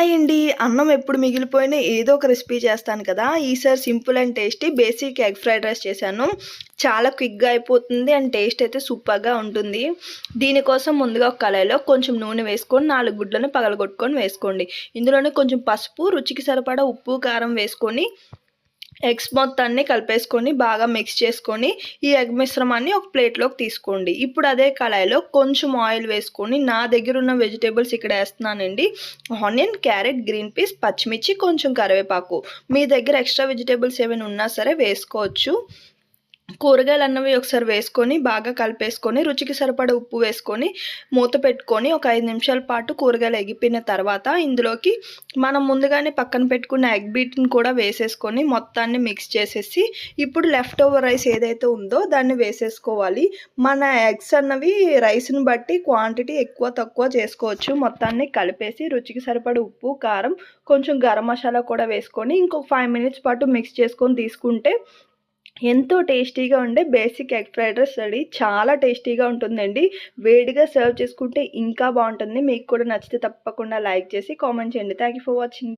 అండి. అన్నం ఎప్పుడు మిగిలిపోయినా ఏదో ఒక రెసిపీ చేస్తాను కదా! ఈసారి simple and tasty basic egg fried rice చేశాను. చాలా క్విక్‌గా అయిపోతుంది. అండ్ టేస్ట్ అయితే సూపర్‌గా ఉంటుంది. దీనికోసం ముందుగా ఒక కళాయిలో కొంచెం నూనె వేసుకొని నాలుగు గుడ్లను పగలగొట్టుకొని వేసుకోండి. ఇందులోనే కొంచెం పసుపు, రుచికి సరిపడా ఉప్పు, కారం వేసుకొని ఎగ్స్ మొత్తాన్ని కలిపేసుకొని బాగా మిక్స్ చేసుకొని ఈ ఎగ్ మిశ్రమాన్ని ఒక ప్లేట్లోకి తీసుకోండి. ఇప్పుడు అదే కళాయిలో కొంచెం ఆయిల్ వేసుకొని నా దగ్గర ఉన్న వెజిటేబుల్స్ ఇక్కడ వేస్తున్నానండి. ఆనియన్ క్యారెట్ గ్రీన్ పీస్ పచ్చిమిర్చి కొంచెం కరివేపాకు. మీ దగ్గర ఎక్స్ట్రా వెజిటేబుల్స్ ఏమైనా ఉన్నా సరే వేసుకోవచ్చు. కూరగాయలు అన్నవి ఒకసారి వేసుకొని బాగా కలిపేసుకొని రుచికి సరిపడ ఉప్పు వేసుకొని మూత పెట్టుకొని ఒక ఐదు నిమిషాల పాటు కూరగాయలు ఎగిపోయిన తర్వాత ఇందులోకి మనం ముందుగానే పక్కన పెట్టుకున్న ఎగ్ బీట్ని కూడా వేసేసుకొని మొత్తాన్ని మిక్స్ చేసేసి ఇప్పుడు లెఫ్ట్ ఓవర్ రైస్ ఏదైతే ఉందో దాన్ని వేసేసుకోవాలి. మన ఎగ్స్ అన్నవి రైస్ని బట్టి క్వాంటిటీ ఎక్కువ తక్కువ చేసుకోవచ్చు. మొత్తాన్ని కలిపేసి రుచికి సరిపడ ఉప్పు కారం కొంచెం గరం మసాలా కూడా వేసుకొని ఇంకొక ఫైవ్ మినిట్స్ పాటు మిక్స్ చేసుకొని తీసుకుంటే ఎంతో టేస్టీగా ఉండే basic egg fried rice ready. చాలా టేస్టీగా ఉంటుందండి. వేడిగా సర్వ్ చేసుకుంటే ఇంకా బాగుంటుంది. మీకు కూడా నచ్చితే తప్పకుండా లైక్ చేసి కామెంట్ చేయండి. Thank for watching.